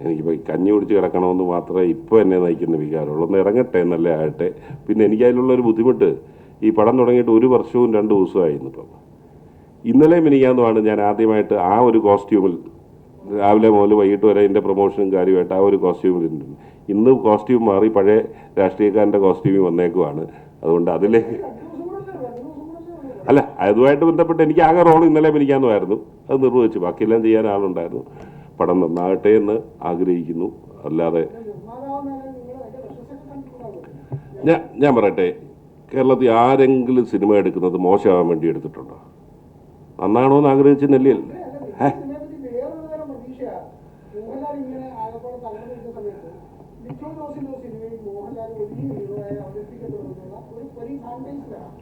എനിക്കിപ്പോൾ ഈ കഞ്ഞി കുടിച്ച് കിടക്കണമെന്ന് മാത്രമേ ഇപ്പോൾ എന്നെ നയിക്കുന്ന വികാരമുള്ളൂ. ഒന്ന് ഇറങ്ങട്ടെ എന്നല്ലേ ആകട്ടെ. പിന്നെ എനിക്ക് അതിലുള്ളൊരു ബുദ്ധിമുട്ട് ഈ പടം തുടങ്ങിയിട്ട് ഒരു വർഷവും രണ്ട് ദിവസമായിരുന്നു ഇപ്പം. ഇന്നലെ മിനിക്കാന്നുമാണ് ഞാൻ ആദ്യമായിട്ട് ആ ഒരു കോസ്റ്റ്യൂമിൽ രാവിലെ മുതൽ വൈകിട്ട് വരെ എന്റെ പ്രൊമോഷനും കാര്യമായിട്ട് ആ ഒരു കോസ്റ്റ്യൂമിൽ ഇന്ന് കോസ്റ്റ്യൂം മാറി പഴയ രാഷ്ട്രീയക്കാരന്റെ കോസ്റ്റ്യൂമിൽ വന്നേക്കുവാണ്. അതുകൊണ്ട് അതിലേക്ക് അല്ല അതുമായിട്ട് ബന്ധപ്പെട്ട് എനിക്ക് ആകെ റോൾ ഇന്നലെ മിനിക്കാന്നുമായിരുന്നു അത് നിർവഹിച്ചു. ബാക്കിയെല്ലാം ചെയ്യാൻ ആളുണ്ടായിരുന്നു. പടം നന്നാകട്ടെ എന്ന് ആഗ്രഹിക്കുന്നു. അല്ലാതെ ഞാൻ ഞാൻ പറയട്ടെ. കേരളത്തിൽ ആരെങ്കിലും സിനിമ എടുക്കുന്നത് മോശമാകാൻ വേണ്ടി എടുത്തിട്ടുണ്ടോ? നന്നാണോ എന്ന് ആഗ്രഹിച്ചെന്നല്ലേ ഏ വേറൊരു പ്രതീക്ഷയാണ് മോഹൻലാൽ ഇങ്ങനെ ആകപ്പാടെ തളർന്നു നിൽക്കുന്ന സമയത്ത് ഒരു സിനിമയിൽ മോഹൻലാൽ വലിയ ഹീറോയായി അവതരിപ്പിക്കപ്പെടുന്നുള്ള ഒരു ഒരു ഫാന്റൈസിലാണ്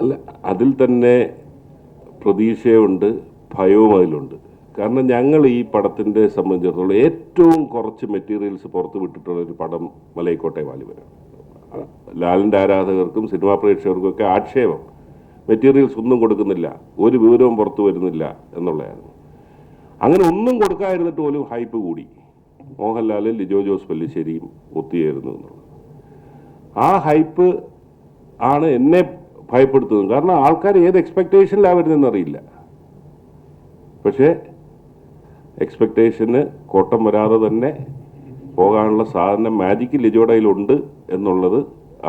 അല്ല അതിൽ തന്നെ പ്രതീക്ഷയുണ്ട് ഭയവും അതിലുണ്ട് കാരണം ഞങ്ങൾ ഈ പടത്തിന്റെ സംബന്ധിച്ചിടത്തോളം ഏറ്റവും കുറച്ച് മെറ്റീരിയൽസ് പുറത്ത് വിട്ടിട്ടുള്ള ഒരു പടം മലയിക്കോട്ടെ വാലിബനാണ് ലാലിന്റെ ആരാധകർക്കും സിനിമാ പ്രേക്ഷകർക്കും ഒക്കെ ആക്ഷേപം. മെറ്റീരിയൽസ് ഒന്നും കൊടുക്കുന്നില്ല ഒരു വിവരവും പുറത്തു വരുന്നില്ല എന്നുള്ളതായിരുന്നു അങ്ങനെ ഒന്നും കൊടുക്കാതിരുന്നിട്ട് പോലും ഹൈപ്പ് കൂടി. മോഹൻലാലും ലിജോ ജോസ് പല്ലിശ്ശേരിയും ഒത്തുചേരുന്നു എന്നുള്ളത്. ആ ഹൈപ്പ് ആണ് എന്നെ ഭയപ്പെടുത്തുന്നത്. കാരണം ആൾക്കാർ ഏത് എക്സ്പെക്റ്റേഷനിലാണ് വരുന്നതെന്നറിയില്ല പക്ഷേ എക്സ്പെക്റ്റേഷന് കോട്ടം വരാതെ തന്നെ പോകാനുള്ള സാധനം മാജിക്ക് ലിജോഡയിലുണ്ട് എന്നുള്ളത്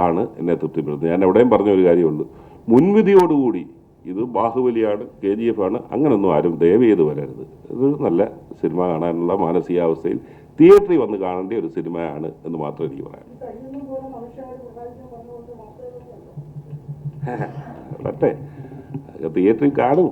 ആണ് എന്നെ തൃപ്തിപ്പെടുത്തുന്നത്. ഞാൻ എവിടെയും പറഞ്ഞ ഒരു കാര്യമുള്ളൂ. മുൻവിധിയോടുകൂടി ഇത് ബാഹുബലിയാണ് കെ ജി എഫ് ആണ് അങ്ങനൊന്നും ആരും ദയവ് ചെയ്ത് വരരുത്. ഇത് നല്ല സിനിമ കാണാനുള്ള മാനസികാവസ്ഥയിൽ തിയേറ്ററിൽ വന്ന് കാണേണ്ട ഒരു സിനിമയാണ് എന്ന് മാത്രം എനിക്ക് പറയാം. വരട്ടെ. തിയേറ്ററിൽ കാണും.